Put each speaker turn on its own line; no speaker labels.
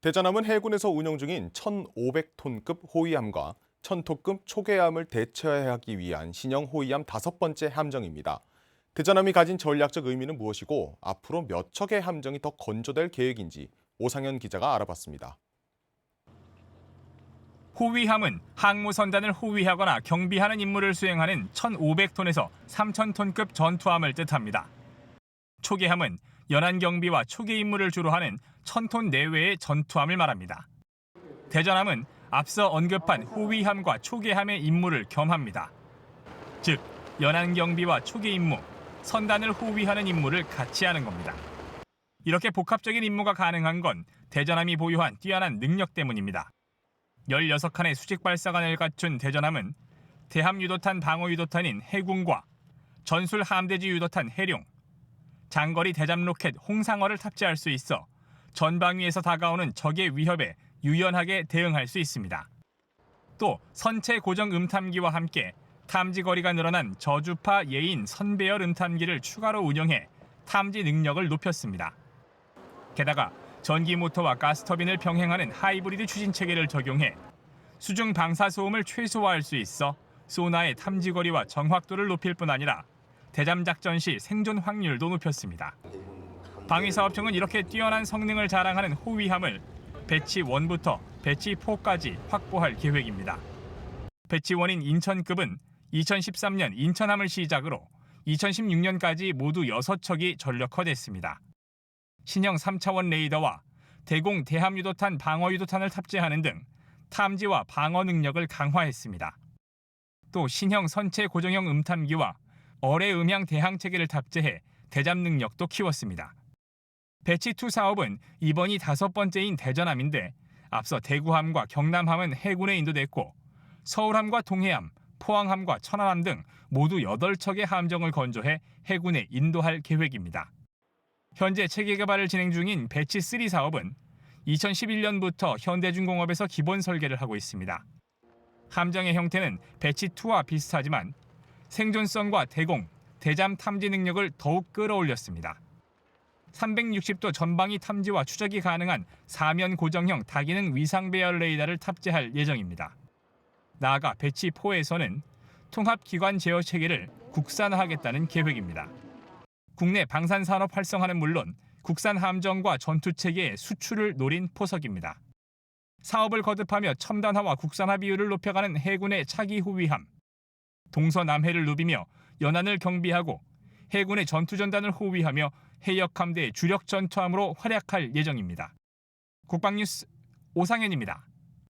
대전함은 해군에서 운영 중인 1,500톤급 호위함과 1,000톤급 초계함을 대체하기 위한 신형 호위함 다섯 번째 함정입니다. 대전함이 가진 전략적 의미는 무엇이고 앞으로 몇 척의 함정이 더 건조될 계획인지 오상현 기자가 알아봤습니다.
호위함은 항모선단을 호위하거나 경비하는 임무를 수행하는 1,500톤에서 3,000톤급 전투함을 뜻합니다. 초계함은 연안 경비와 초계 임무를 주로 하는 1,000톤 내외의 전투함을 말합니다. 대전함은 앞서 언급한 호위함과 초계함의 임무를 겸합니다. 즉, 연안 경비와 초계 임무, 선단을 호위하는 임무를 같이 하는 겁니다. 이렇게 복합적인 임무가 가능한 건 대전함이 보유한 뛰어난 능력 때문입니다. 16칸의 수직 발사관을 갖춘 대전함은 대함 유도탄 방어 유도탄인 해군과 전술 함대지 유도탄 해룡, 장거리 대잠 로켓 홍상어를 탑재할 수 있어 전방위에서 다가오는 적의 위협에 유연하게 대응할 수 있습니다. 또 선체 고정 음탐기와 함께 탐지 거리가 늘어난 저주파 예인 선배열 음탐기를 추가로 운영해 탐지 능력을 높였습니다. 게다가 전기 모터와 가스 터빈을 병행하는 하이브리드 추진 체계를 적용해 수중 방사 소음을 최소화할 수 있어 소나의 탐지 거리와 정확도를 높일 뿐 아니라 대잠 작전 시 생존 확률도 높였습니다. 방위사업청은 이렇게 뛰어난 성능을 자랑하는 호위함을 배치 1부터 배치 4까지 확보할 계획입니다. 배치 1인 인천급은 2013년 인천함을 시작으로 2016년까지 모두 6척이 전력화됐습니다. 신형 3차원 레이더와 대공 대함 유도탄 방어 유도탄을 탑재하는 등 탐지와 방어 능력을 강화했습니다. 또 신형 선체 고정형 음탐기와 어뢰 음향 대항 체계를 탑재해 대잠 능력도 키웠습니다. 배치 2 사업은 이번이 다섯 번째인 대전함인데 앞서 대구함과 경남함은 해군에 인도됐고 서울함과 동해함, 포항함과 천안함 등 모두 8척의 함정을 건조해 해군에 인도할 계획입니다. 현재 체계 개발을 진행 중인 배치 3 사업은 2011년부터 현대중공업에서 기본 설계를 하고 있습니다. 함정의 형태는 배치 2와 비슷하지만 생존성과 대공, 대잠 탐지 능력을 더욱 끌어올렸습니다. 360도 전방위 탐지와 추적이 가능한 사면 고정형 다기능 위상 배열 레이더를 탑재할 예정입니다. 나아가 배치 4에서는 통합 기관 제어 체계를 국산화하겠다는 계획입니다. 국내 방산 산업 활성화는 물론 국산 함정과 전투 체계의 수출을 노린 포석입니다. 사업을 거듭하며 첨단화와 국산화 비율을 높여가는 해군의 차기 호위함, 동서남해를 누비며 연안을 경비하고 해군의 전투 전단을 호위하며 해역 함대의 주력 전투함으로 활약할 예정입니다. 국방뉴스 오상현입니다.